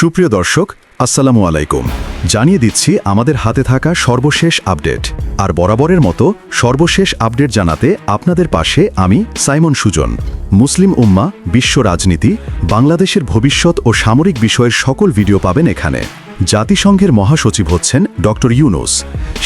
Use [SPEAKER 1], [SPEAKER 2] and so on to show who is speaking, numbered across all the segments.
[SPEAKER 1] সুপ্রিয় দর্শক, আসসালামু আলাইকুম। জানিয়ে দিচ্ছি আমাদের হাতে থাকা সর্বশেষ আপডেট। আর বরাবরের মতো সর্বশেষ আপডেট জানাতে আপনাদের পাশে আমি সাইমন সুজন। মুসলিম উম্মা, বিশ্ব রাজনীতি, বাংলাদেশের ভবিষ্যৎ ও সামরিক বিষয়ের সকল ভিডিও পাবেন এখানে। জাতিসংঘের মহাসচিব হচ্ছেন ডক্টর ইউনুস।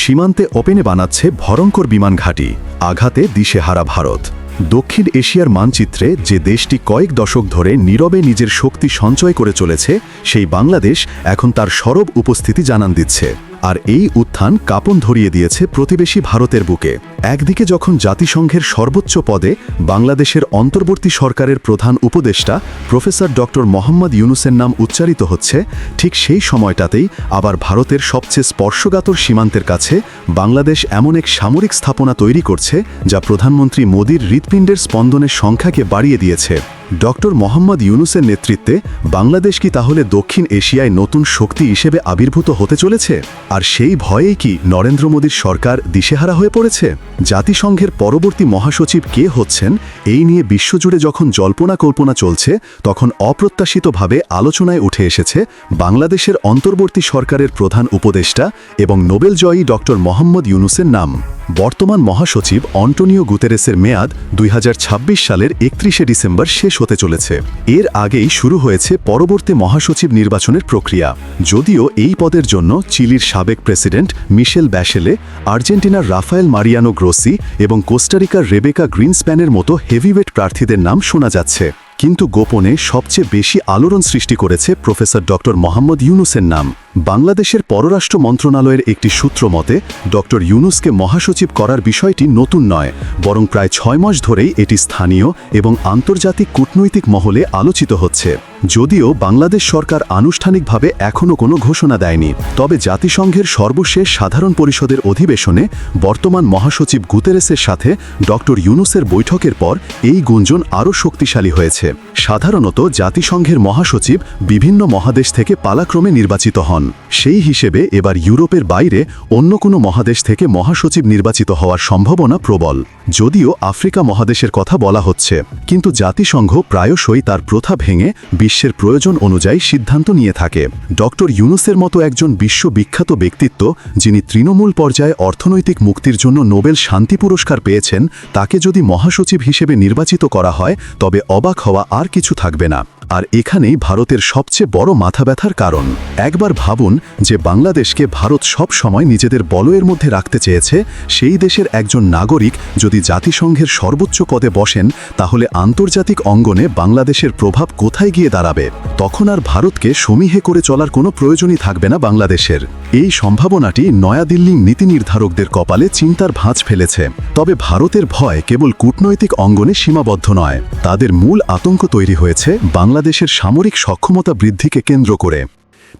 [SPEAKER 1] সীমান্তে ওপেনে বানাচ্ছে ভয়ঙ্কর বিমান ঘাঁটি। আঘাতে দিশেহারা ভারত। দক্ষিণ এশিয়ার মানচিত্রে যে দেশটি কয়েক দশক ধরে নীরবে নিজের শক্তি সঞ্চয় করে চলেছে, সেই বাংলাদেশ এখন তার সরব উপস্থিতি জানান দিচ্ছে। আর এই উত্থান কাপন ধরিয়ে দিয়েছে প্রতিবেশী ভারতের বুকে। একদিকে যখন জাতিসংঘের সর্বোচ্চ পদে বাংলাদেশের অন্তর্বর্তী সরকারের প্রধান উপদেষ্টা প্রফেসর ডক্টর মোহাম্মদ ইউনুসের নাম উচ্চারিত হচ্ছে, ঠিক সেই সময়টাতেই আবার ভারতের সবচেয়ে স্পর্শগাতর সীমান্তের কাছে বাংলাদেশ এমন এক সামরিক স্থাপনা তৈরি করছে যা প্রধানমন্ত্রী মোদীর হৃৎপিণ্ডের স্পন্দনের সংখ্যাকে বাড়িয়ে দিয়েছে। ডক্টর মোহাম্মদ ইউনুসের নেতৃত্বে বাংলাদেশ কি তাহলে দক্ষিণ এশিয়ায় নতুন শক্তি হিসেবে আবির্ভূত হতে চলেছে? আর সেই ভয়েই কি নরেন্দ্র মোদীর সরকার দিশেহারা হয়ে পড়েছে? জাতিসংঘের পরবর্তী মহাসচিব কে হচ্ছেন? এই নিয়ে বিশ্বজুড়ে যখন জল্পনা কল্পনা চলছে, তখন অপ্রত্যাশিতভাবে আলোচনায় উঠে এসেছে বাংলাদেশের অন্তর্বর্তী সরকারের প্রধান উপদেষ্টা এবং নোবেল জয়ী ডক্টর মোহাম্মদ ইউনুসের নাম। বর্তমান মহাসচিব অন্টোনিও গুতেরেসের মেয়াদ দুই হাজার ছাব্বিশ সালের একত্রিশে ডিসেম্বর শেষ হতে চলেছে। এর আগেই শুরু হয়েছে পরবর্তী মহাসচিব নির্বাচনের প্রক্রিয়া। যদিও এই পদের জন্য চিলির সাবেক প্রেসিডেন্ট মিশেল ব্যাশেলে, আর্জেন্টিনার রাফায়েল মারিয়ানো গ্রোসি এবং কোস্টারিকার রেবেকা গ্রিনস্প্যানের মতো হেভিওয়েট প্রার্থীদের নাম শোনা যাচ্ছে। কিন্তু গোপনে সবচেয়ে বেশি আলোড়ন সৃষ্টি করেছে প্রফেসর ডক্টর মোহাম্মদ ইউনুসের নাম। বাংলাদেশের পররাষ্ট্র মন্ত্রণালয়ের একটি সূত্র মতে, ডক্টর ইউনুসকে মহাসচিব করার বিষয়টি নতুন নয়, বরং প্রায় ছয় মাস ধরেই এটি স্থানীয় এবং আন্তর্জাতিক কূটনৈতিক মহলে আলোচিত হচ্ছে। যদিও বাংলাদেশ সরকার আনুষ্ঠানিকভাবে এখনও কোনো ঘোষণা দেয়নি, তবে জাতিসংঘের সর্বশেষ সাধারণ পরিষদের অধিবেশনে বর্তমান মহাসচিব গুতেরেসের সাথে ডক্টর ইউনুসের বৈঠকের পর এই গুঞ্জন আরও শক্তিশালী হয়েছে। সাধারণত জাতিসংঘের মহাসচিব বিভিন্ন মহাদেশ থেকে পালাক্রমে নির্বাচিত হন। সেই হিসেবে এবার ইউরোপের বাইরে অন্য কোনো মহাদেশ থেকে মহাসচিব নির্বাচিত হওয়ার সম্ভাবনা প্রবল। যদিও আফ্রিকা মহাদেশের কথা বলা হচ্ছে, কিন্তু জাতিসংঘ প্রায়শই তার প্রথা ভেঙে বিশ্বের প্রয়োজন অনুযায়ী সিদ্ধান্ত নিয়ে থাকে। ডক্টর ইউনুসের মতো একজন বিশ্ববিখ্যাত ব্যক্তিত্ব, যিনি তৃণমূল পর্যায়ে অর্থনৈতিক মুক্তির জন্য নোবেল শান্তি পুরস্কার পেয়েছেন, তাকে যদি মহাসচিব হিসেবে নির্বাচিত করা হয়, তবে অবাক হওয়া আর কিছু থাকবে না। আর এখানেই ভারতের সবচেয়ে বড় মাথা ব্যথার কারণ। একবার ভাবুন যে বাংলাদেশকে ভারত সব সময় নিজেদের বলয়ের মধ্যে রাখতে চেয়েছে, সেই দেশের একজন নাগরিক যদি জাতিসংঘের সর্বোচ্চ পদে বসেন, তাহলে আন্তর্জাতিক অঙ্গনে বাংলাদেশের প্রভাব কোথায় গিয়ে দাঁড়াবে? তখন আর ভারতকে সমীহে করে চলার কোনো প্রয়োজনই থাকবে না বাংলাদেশের। এই সম্ভাবনাটি নয়াদিল্লির নীতি নির্ধারকদের কপালে চিন্তার ভাঁজ ফেলেছে। তবে ভারতের ভয় কেবল কূটনৈতিক অঙ্গনে সীমাবদ্ধ নয়। তাদের মূল আতঙ্ক তৈরি হয়েছে বাংলাদেশের সামরিক সক্ষমতা বৃদ্ধিকে কেন্দ্র করে।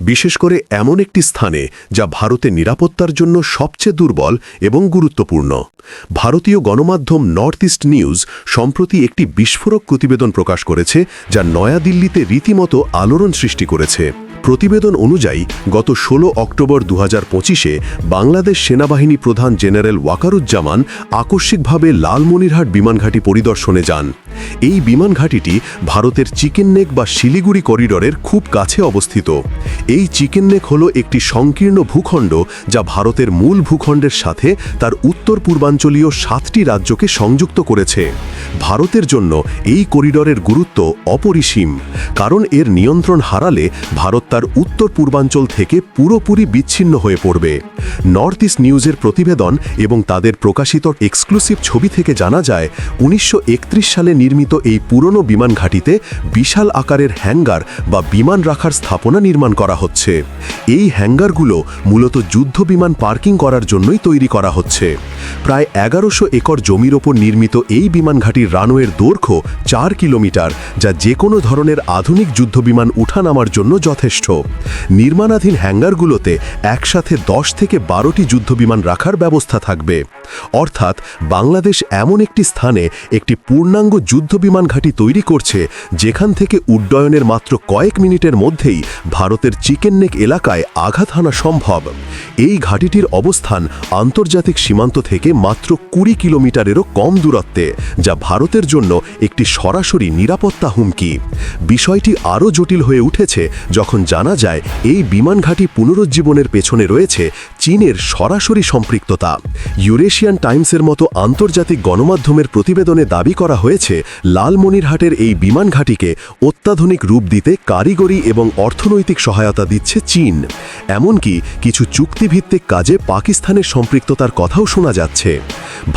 [SPEAKER 2] বিশেষ করে এমন একটি স্থানে যা ভারতের নিরাপত্তার জন্য সবচেয়ে দুর্বল এবং গুরুত্বপূর্ণ। ভারতীয় গণমাধ্যম নর্থ ইস্ট নিউজ সম্প্রতি একটি বিস্ফোরক প্রতিবেদন প্রকাশ করেছে যা নয়াদিল্লিতে রীতিমতো আলোড়ন সৃষ্টি করেছে। প্রতিবেদন অনুযায়ী, গত ১৬ অক্টোবর দু হাজার বাংলাদেশ সেনাবাহিনী প্রধান জেনারেল ওয়াকারুজ্জামান আকস্মিকভাবে লালমনিরহাট বিমানঘাটি পরিদর্শনে যান। এই বিমানঘাটিটি ভারতের চিকেন নেক বা শিলিগুড়ি করিডরের খুব কাছে অবস্থিত। এই চিকেন নেক হল একটি সংকীর্ণ ভূখণ্ড যা ভারতের মূল ভূখণ্ডের সাথে তার উত্তর পূর্বাঞ্চলীয় সাতটি রাজ্যকে সংযুক্ত করেছে। ভারতের জন্য এই করিডরের গুরুত্ব অপরিসীম, কারণ এর নিয়ন্ত্রণ হারালে ভারত তার উত্তর পূর্বাঞ্চল থেকে পুরোপুরি বিচ্ছিন্ন হয়ে পড়বে। নর্থ ইস্ট নিউজের প্রতিবেদন এবং তাদের প্রকাশিত এক্সক্লুসিভ ছবি থেকে জানা যায়, উনিশশো একত্রিশ সালে নির্মিত এই পুরনো বিমান ঘাঁটিতে বিশাল আকারের হ্যাঙ্গার বা বিমান রাখার স্থাপনা নির্মাণ করা হচ্ছে। এই হ্যাঙ্গারগুলো মূলত যুদ্ধ বিমান পার্কিং করার জন্যই তৈরি করা হচ্ছে। প্রায় এগারোশো একর জমির ওপর নির্মিত এই বিমান ঘাঁটির রানওয়ের দৈর্ঘ্য চার কিলোমিটার, যা যে কোনো ধরনের আধুনিক যুদ্ধবিমান উঠানামার জন্য যথেষ্ট। নির্মাণাধীন হ্যাঙ্গারগুলোতে একসাথে দশ থেকে বারোটি যুদ্ধবিমান রাখার ব্যবস্থা থাকবে। অর্থাৎ বাংলাদেশ এমন একটি স্থানে একটি পূর্ণাঙ্গ যুদ্ধবিমান ঘাঁটি তৈরি করছে, যেখান থেকে উড্ডয়নের মাত্র কয়েক মিনিটের মধ্যেই ভারতের চিকেন নেক এলাকায় আঘাত হানা সম্ভব। এই ঘাঁটিটির অবস্থান আন্তর্জাতিক সীমান্ত থেকে মাত্র কুড়ি কিলোমিটারেরও কম দূরত্বে, যা ভারতের জন্য একটি সরাসরি নিরাপত্তা হুমকি। বিষয়টি আরও জটিল হয়ে উঠেছে যখন জানা যায়, এই বিমান ঘাঁটি পুনরুজ্জীবনের পেছনে রয়েছে চীনের সরাসরি সম্পৃক্ততা। ইউরেশিয়ান টাইমসের মতো আন্তর্জাতিক গণমাধ্যমের প্রতিবেদনে দাবি করা হয়েছে, লালমনিরহাটের এই বিমান ঘাঁটিকে অত্যাধুনিক রূপ দিতে কারিগরি এবং অর্থনৈতিক সহায়তা দিচ্ছে চীন। এমনকি কিছু চুক্তিভিত্তিক কাজে পাকিস্তানের সম্পৃক্ততার কথাও শোনা যাচ্ছে।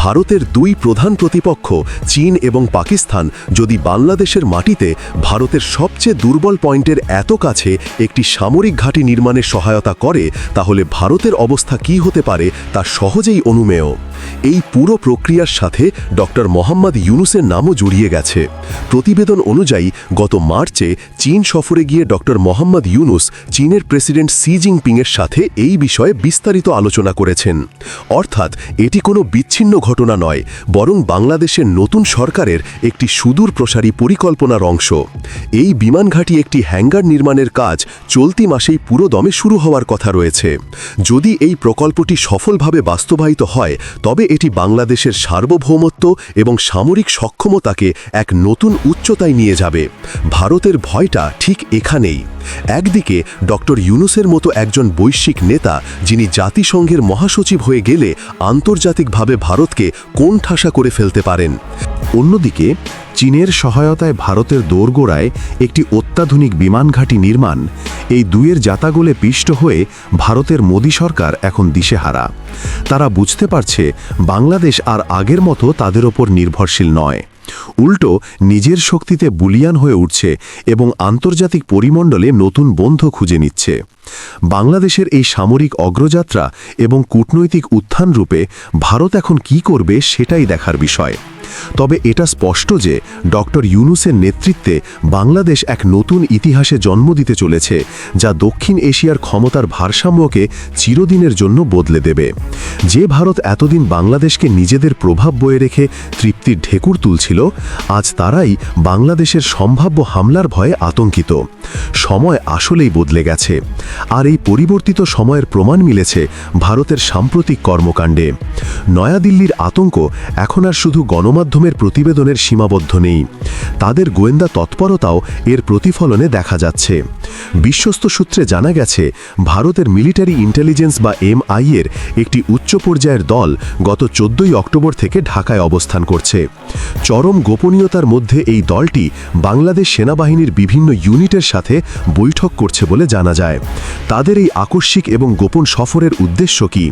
[SPEAKER 2] ভারতের দুই প্রধান প্রতিপক্ষ, চীন এবং পাকিস্তান, যদি বাংলাদেশের মাটিতে ভারতের সবচেয়ে দুর্বল পয়েন্টের এত কাছে একটি সামরিক ঘাঁটি নির্মাণের সহায়তা করে, তাহলে ভারতের অবস্থা কী হতে পারে তা সহজেই অনুমেয়। এই পুরো প্রক্রিয়ার সাথে ডক্টর মোহাম্মদ ইউনুসের নামও জড়িয়ে গেছে। প্রতিবেদন অনুযায়ী, গত মার্চে চীন সফরে গিয়ে ডক্টর মোহাম্মদ ইউনুস চীনের প্রেসিডেন্ট সি জিনপিংয়ের সাথে এই বিষয়ে বিস্তারিত আলোচনা করেছেন। অর্থাৎ, এটি কোনো বিচ্ছিন্ন ঘটনা নয়, বরং বাংলাদেশের নতুন সরকারের একটি সুদূর প্রসারী পরিকল্পনার অংশ। এই বিমান ঘাঁটি একটি হ্যাঙ্গার নির্মাণের কাজ চলতি মাসেই পুরো দমে শুরু হওয়ার কথা রয়েছে। যদি এই প্রকল্পটি সফলভাবে বাস্তবায়িত হয়, তবে এটি বাংলাদেশের সার্বভৌমত্ব এবং সামরিক সক্ষমতাকে এক নতুন উচ্চতায় নিয়ে যাবে। ভারতের ভয়টা ঠিক এখানেই। একদিকে ডক্টর ইউনুসের মতো একজন বৈশ্বিক নেতা, যিনি জাতিসংঘের মহাসচিব হয়ে গেলে আন্তর্জাতিকভাবে ভারতকে কোণঠাসা করে ফেলতে পারেন।
[SPEAKER 1] অন্যদিকে, চীনের সহায়তায় ভারতের দোরগোড়ায় একটি অত্যাধুনিক বিমান ঘাঁটি নির্মাণ এই দুয়ের জাতাগোলে পিষ্ট হয়ে ভারতের মোদী সরকার এখন দিশেহারা। তারা বুঝতে পারছে বাংলাদেশ আর আগের মতো তাদের ওপর নির্ভরশীল নয়। উল্টো নিজের শক্তিতে বুলিয়ান হয়ে উঠছে এবং আন্তর্জাতিক পরিমণ্ডলে নতুন বন্ধ খুঁজে নিচ্ছে। বাংলাদেশের এই সামরিক অগ্রযাত্রা এবং কূটনৈতিক উত্থান রূপে ভারত এখন কি করবে সেটাই দেখার বিষয়। তবে এটা স্পষ্ট যে ডক্টর ইউনুসের নেতৃত্বে বাংলাদেশ এক নতুন ইতিহাসে জন্ম দিতে চলেছে, যা দক্ষিণ এশিয়ার ক্ষমতার ভারসাম্যকে চিরদিনের জন্য বদলে দেবে। যে ভারত এতদিন বাংলাদেশকে নিজেদের প্রভাব বয়ে রেখে তৃপ্তির ঢেকুর তুলছিল, আজ তারাই বাংলাদেশের সম্ভাব্য হামলার ভয়ে আতঙ্কিত। সময় আসলেই বদলে গেছে, আর এই পরিবর্তিত সময়ের প্রমাণ মিলেছে ভারতের সাম্প্রতিক কর্মকাণ্ডে। নয়াদিল্লির আতঙ্ক এখন আর শুধু গণমাধ্যমের প্রতিবেদনের সীমাবদ্ধ নেই। তাদের গোয়েন্দা তৎপরতাও এর প্রতিফলনে দেখা যাচ্ছে। বিশ্বস্ত সূত্রে জানা গেছে, ভারতের মিলিটারি ইন্টেলিজেন্স বা এমআই এর একটি উচ্চ পর্যায়ের দল গত চোদ্দই অক্টোবর থেকে ঢাকায় অবস্থান করছে। চরম গোপনীয়তার মধ্যে এই দলটি বাংলাদেশ সেনাবাহিনীর বিভিন্ন ইউনিটের সাথে বৈঠক করছে বলে জানা যায়। তাদের এই আকস্মিক এবং গোপন সফরের উদ্দেশ্য কি?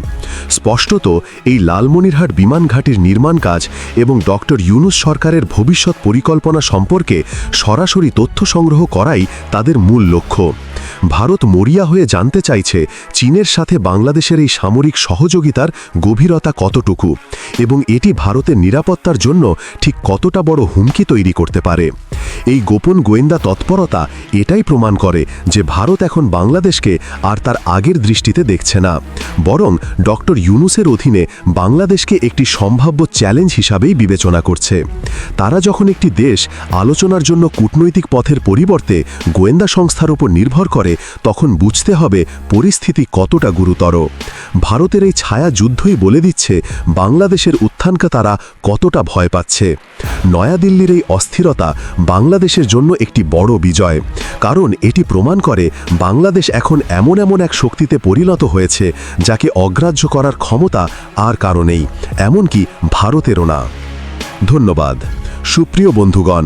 [SPEAKER 1] স্পষ্টত, এই লালমনিরহাট বিমান ঘাটির নির্মাণ কাজ এবং ডক্টর ইউনুস সরকারের ভবিষ্যৎ পরিকল্পনা সম্পর্কে সরাসরি তথ্য সংগ্রহ করাই তাদের মূল লক্ষ্য। cool. ভারত মরিয়া হয়ে জানতে চাইছে চীনের সাথে বাংলাদেশের এই সামরিক সহযোগিতার গভীরতা কতটুকু এবং এটি ভারতের নিরাপত্তার জন্য ঠিক কতটা বড় হুমকি তৈরি করতে পারে। এই গোপন গোয়েন্দা তৎপরতা এটাই প্রমাণ করে যে ভারত এখন বাংলাদেশকে আর তার আগের দৃষ্টিতে দেখছে না। বরং ডক্টর ইউনুসের অধীনে বাংলাদেশকে একটি সম্ভাব্য চ্যালেঞ্জ হিসাবেই বিবেচনা করছে। তারা যখন একটি দেশ আলোচনার জন্য কূটনৈতিক পথের পরিবর্তে গোয়েন্দা সংস্থার উপর নির্ভর করে তখন বুঝতে হবে পরিস্থিতি কতটা গুরুতর। ভারতের এই ছায়া যুদ্ধই বলে দিচ্ছে বাংলাদেশের উত্থানকে তারা কতটা ভয় পাচ্ছে। নয়াদিল্লির এই অস্থিরতা বাংলাদেশের জন্য একটি বড় বিজয়। কারণ এটি প্রমাণ করে বাংলাদেশ এখন এমন এমন এক শক্তিতে পরিণত হয়েছে যাকে অগ্রাহ্য করার ক্ষমতা আর কারণেই এমনকি ভারতেরও না। ধন্যবাদ। সুপ্রিয় বন্ধুগণ